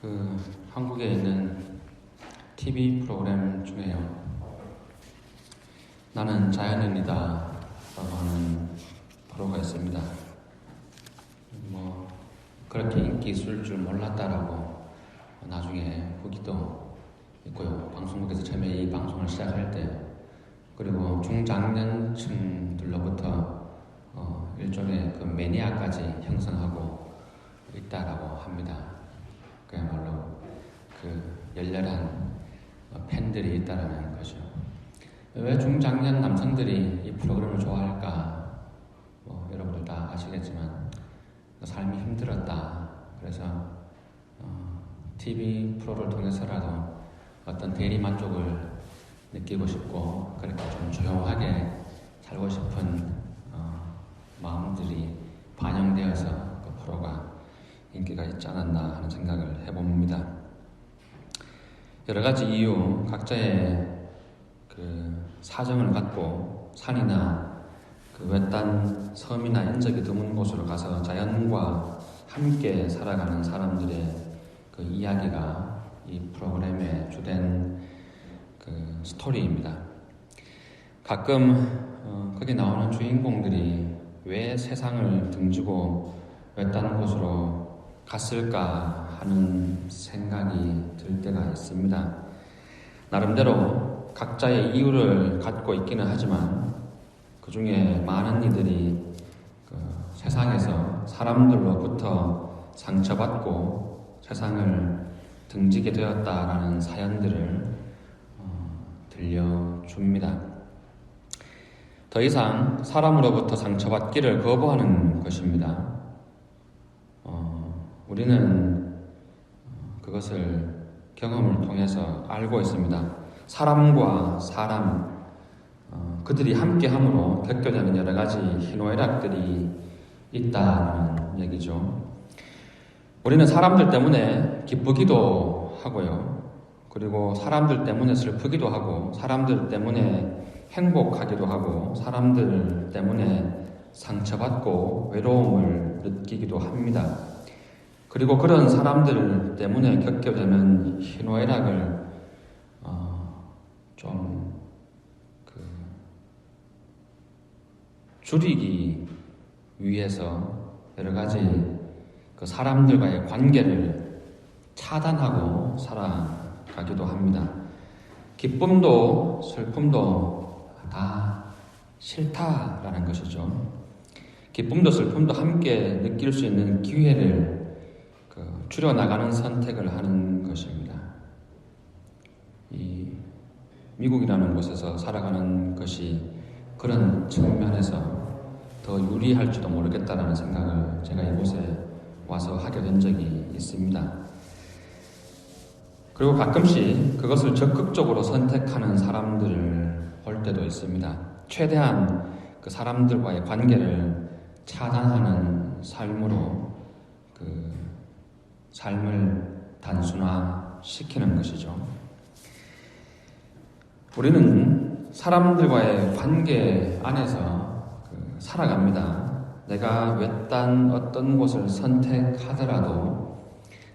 그 한국에 있는 TV 프로그램 중에요. 나는 자연인이다 라고 하는 프로가 있습니다. 뭐 그렇게 인기 있을 줄 몰랐다라고 나중에 후기도 있고요. 방송국에서 처음에 이 방송을 시작할 때 그리고 중장년층들로부터 어, 일종의 그 매니아까지 형성하고 있다라고 합니다. 그야말로 그 열렬한 어, 팬들이 있다라는 거죠. 왜 중장년 남성들이 이 프로그램을 좋아할까? 뭐 여러분들 다 아시겠지만 삶이 힘들었다. 그래서 어, TV 프로를 통해서라도 어떤 대리 만족을 느끼고 싶고 그렇게 좀 조용하게 살고 싶은 어, 마음들이 반영되어서 그 프로가 인기가 있지 않았나 하는 생각을 해봅니다. 여러 가지 이유, 각자의 그 사정을 갖고 산이나 그 외딴 섬이나 인적이 드문 곳으로 가서 자연과 함께 살아가는 사람들의 그 이야기가 이 프로그램의 주된 그 스토리입니다. 가끔 어, 거기 나오는 주인공들이 왜 세상을 등지고 외딴 곳으로 갔을까 하는 생각이 들 때가 있습니다. 나름대로 각자의 이유를 갖고 있기는 하지만 그 중에 많은 이들이 그 세상에서 사람들로부터 상처받고 세상을 등지게 되었다라는 사연들을 어, 들려줍니다. 더 이상 사람으로부터 상처받기를 거부하는 것입니다. 어, 우리는 그것을 경험을 통해서 알고 있습니다. 사람과 사람, 어, 그들이 함께 함으로 겪어내는 여러 가지 희노애락들이 있다는 얘기죠. 우리는 사람들 때문에 기쁘기도 하고요. 그리고 사람들 때문에 슬프기도 하고, 사람들 때문에 행복하기도 하고, 사람들 때문에 상처받고 외로움을 느끼기도 합니다. 그리고 그런 사람들 때문에 겪게 되는 희노애락을 어, 좀 그 줄이기 위해서 여러 가지 그 사람들과의 관계를 차단하고 살아가기도 합니다. 기쁨도 슬픔도 다 싫다라는 것이죠. 기쁨도 슬픔도 함께 느낄 수 있는 기회를 그 줄여 나가는 선택을 하는 것입니다. 이 미국이라는 곳에서 살아가는 것이 그런 측면에서 더 유리할지도 모르겠다라는 생각을 제가 이곳에 와서 하게 된 적이 있습니다. 그리고 가끔씩 그것을 적극적으로 선택하는 사람들을 볼 때도 있습니다. 최대한 그 사람들과의 관계를 차단하는 삶으로 그 삶을 단순화시키는 것이죠. 우리는 사람들과의 관계 안에서 그 살아갑니다. 내가 외딴 어떤 곳을 선택하더라도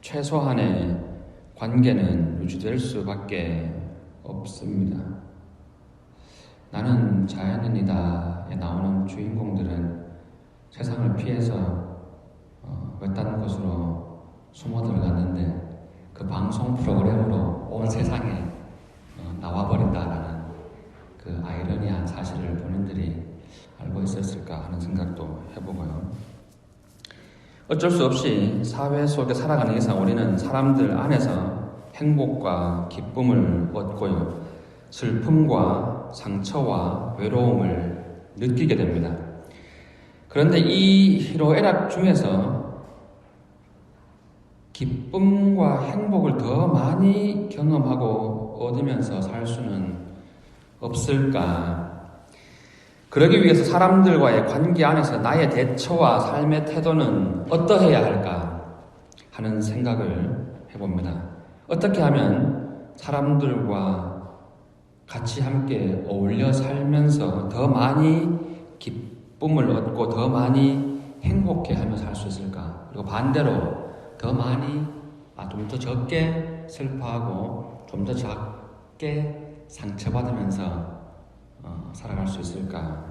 최소한의 관계는 유지될 수밖에 없습니다. 나는 자연인이다에 나오는 주인공들은 세상을 피해서 어, 외딴 곳으로 숨어 들어갔는데 그 방송 프로그램으로 온 세상에 어, 나와버린다라는 그 아이러니한 사실을 본인들이 알고 있었을까 하는 생각도 해보고요. 어쩔 수 없이 사회 속에 살아가는 이상 우리는 사람들 안에서 행복과 기쁨을 얻고요. 슬픔과 상처와 외로움을 느끼게 됩니다. 그런데 이 희로애락 중에서 기쁨과 행복을 더 많이 경험하고 얻으면서 살 수는 없을까? 그러기 위해서 사람들과의 관계 안에서 나의 대처와 삶의 태도는 어떠해야 할까 하는 생각을 해봅니다. 어떻게 하면 사람들과 같이 함께 어울려 살면서 더 많이 기쁨을 얻고 더 많이 행복해 하며 살 수 있을까? 그리고 반대로 더 많이 아, 좀 더 적게 슬퍼하고 좀더 작게 상처받으면서 어, 살아갈 수 있을까?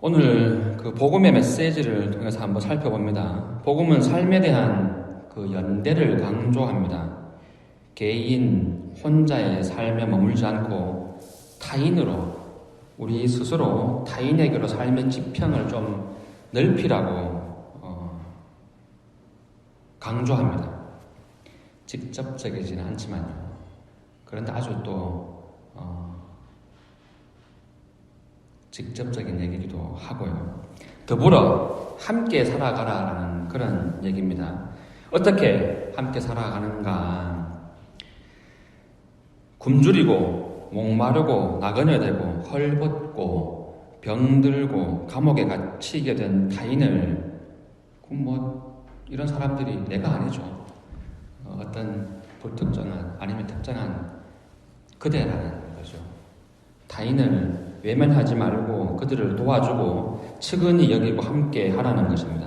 오늘 그 복음의 메시지를 통해서 한번 살펴봅니다. 복음은 삶에 대한 그 연대를 강조합니다. 개인 혼자의 삶에 머물지 않고 타인으로 우리 스스로 타인에게로 삶의 지평을 좀 넓히라고 어, 강조합니다. 직접적이지는 않지만요. 그런데 아주 또 어, 직접적인 얘기기도 하고요. 더불어 함께 살아가라라는 그런 얘기입니다. 어떻게 함께 살아가는가? 굶주리고 목마르고 나그네 되고 헐벗고 병들고 감옥에 갇히게 된 타인을 그뭐 이런 사람들이 내가 아니죠. 어, 어떤 불특정한 아니면 특정한 그대라는 거죠. 타인을 외면하지 말고 그들을 도와주고 측은히 여기고 함께 하라는 것입니다.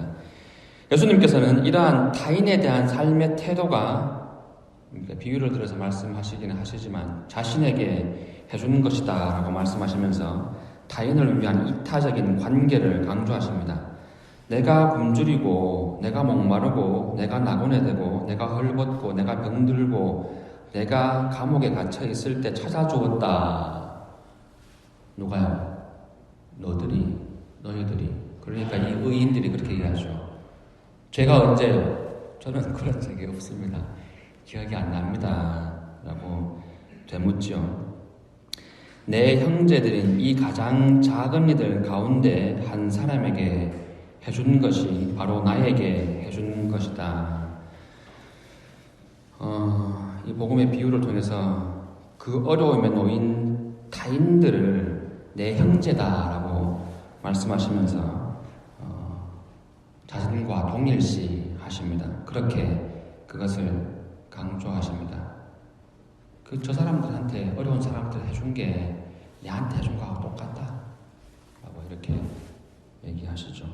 예수님께서는 이러한 타인에 대한 삶의 태도가 그러니까 비유를 들어서 말씀하시기는 하시지만 자신에게 해주는 것이다 라고 말씀하시면서 타인을 위한 이타적인 관계를 강조하십니다. 내가 굶주리고 내가 목마르고 내가 나곤에 되고 내가 헐벗고 내가 병들고 내가 감옥에 갇혀 있을 때 찾아주었다. 누가요? 너들이 너희들이 그러니까 이 의인들이 그렇게 얘기하죠. 제가 언제 저는 그런 적이 없습니다. 기억이 안 납니다. 라고 되묻죠. 내 형제들인 이 가장 작은 이들 가운데 한 사람에게 해준 것이 바로 나에게 해준 것이다. 어, 이 복음의 비유를 통해서 그 어려움에 놓인 타인들을 내 형제다라고 말씀하시면서 어, 자신과 동일시 하십니다. 그렇게 그것을 강조하십니다. 그 저 사람들한테 어려운 사람들 해준 게 내한테 해준 거하고 똑같다. 라고 이렇게 얘기하시죠.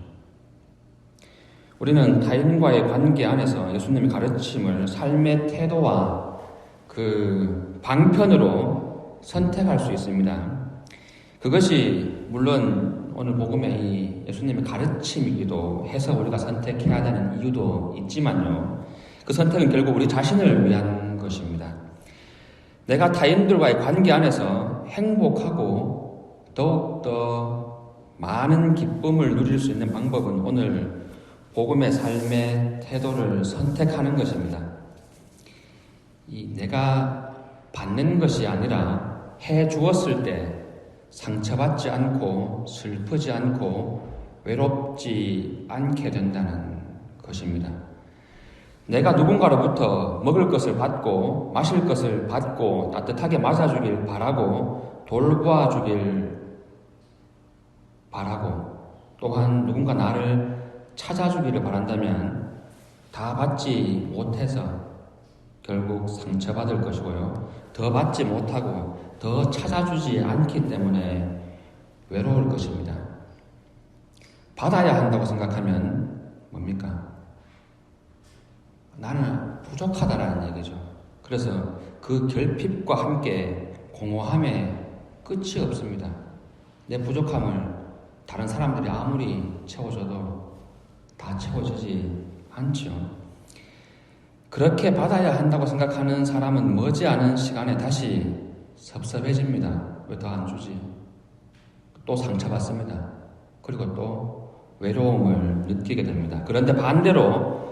우리는 타인과의 관계 안에서 예수님의 가르침을 삶의 태도와 그 방편으로 선택할 수 있습니다. 그것이 물론 오늘 복음의 이 예수님의 가르침이기도 해서 우리가 선택해야 되는 이유도 있지만요. 그 선택은 결국 우리 자신을 위한 것입니다. 내가 타인들과의 관계 안에서 행복하고 더욱더 많은 기쁨을 누릴 수 있는 방법은 오늘 복음의 삶의 태도를 선택하는 것입니다. 이 내가 받는 것이 아니라 해 주었을 때 상처받지 않고 슬프지 않고 외롭지 않게 된다는 것입니다. 내가 누군가로부터 먹을 것을 받고 마실 것을 받고 따뜻하게 맞아주길 바라고 돌보아주길 바라고 또한 누군가 나를 찾아주기를 바란다면 다 받지 못해서 결국 상처받을 것이고요. 더 받지 못하고 더 찾아주지 않기 때문에 외로울 것입니다. 받아야 한다고 생각하면 뭡니까? 나는 부족하다라는 얘기죠. 그래서 그 결핍과 함께 공허함에 끝이 없습니다. 내 부족함을 다른 사람들이 아무리 채워줘도 다 채워지지 않죠. 그렇게 받아야 한다고 생각하는 사람은 머지않은 시간에 다시 섭섭해집니다. 왜 더 안 주지? 또 상처받습니다. 그리고 또 외로움을 느끼게 됩니다. 그런데 반대로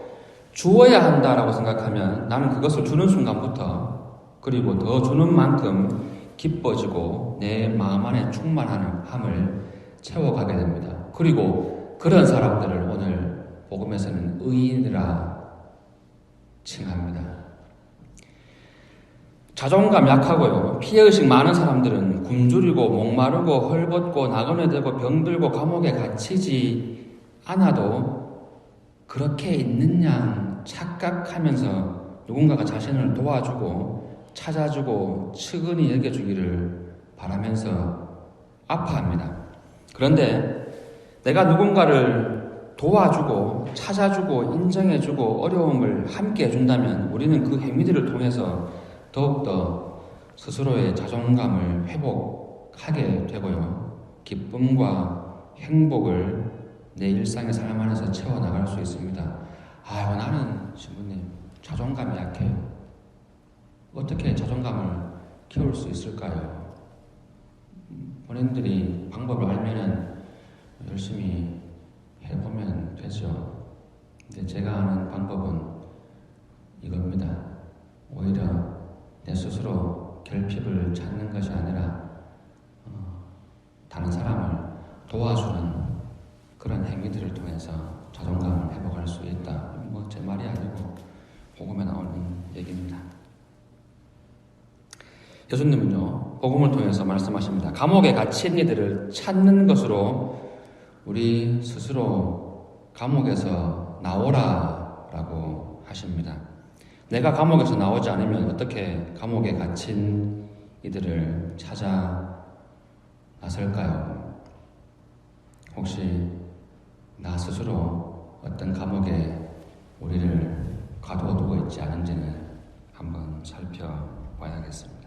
주어야 한다라고 생각하면 나는 그것을 주는 순간부터 그리고 더 주는 만큼 기뻐지고 내 마음 안에 충만함을 채워가게 됩니다. 그리고 그런 사람들을 오늘 복음에서는 의인이라 칭합니다. 자존감 약하고요. 피해의식 많은 사람들은 굶주리고 목마르고 헐벗고 나그네 되고 병들고 감옥에 갇히지 않아도 그렇게 있는 양 착각하면서 누군가가 자신을 도와주고 찾아주고 측은히 여겨주기를 바라면서 아파합니다. 그런데 내가 누군가를 도와주고 찾아주고 인정해주고 어려움을 함께 해준다면 우리는 그 행위들을 통해서 더욱더 스스로의 자존감을 회복하게 되고요. 기쁨과 행복을 내 일상의 삶 안에서 채워나갈 수 있습니다. 아유, 나는 신부님, 자존감이 약해요. 어떻게 자존감을 키울 수 있을까요? 음, 본인들이 방법을 알면은 열심히 해보면 되죠. 근데 제가 아는 방법은 이겁니다. 오히려 내 스스로 결핍을 찾는 것이 아니라 어, 다른 사람을 도와주는 그런 행위들을 통해서 자존감을 회복할 수 있다. 뭐 제 말이 아니고 복음에 나오는 얘기입니다. 예수님은요 복음을 통해서 말씀하십니다. 감옥에 갇힌 이들을 찾는 것으로 우리 스스로 감옥에서 나오라 라고 하십니다. 내가 감옥에서 나오지 않으면 어떻게 감옥에 갇힌 이들을 찾아 나설까요? 혹시 나 스스로 어떤 감옥에 우리를 가두어 두고 있지 않은지는 한번 살펴봐야겠습니다.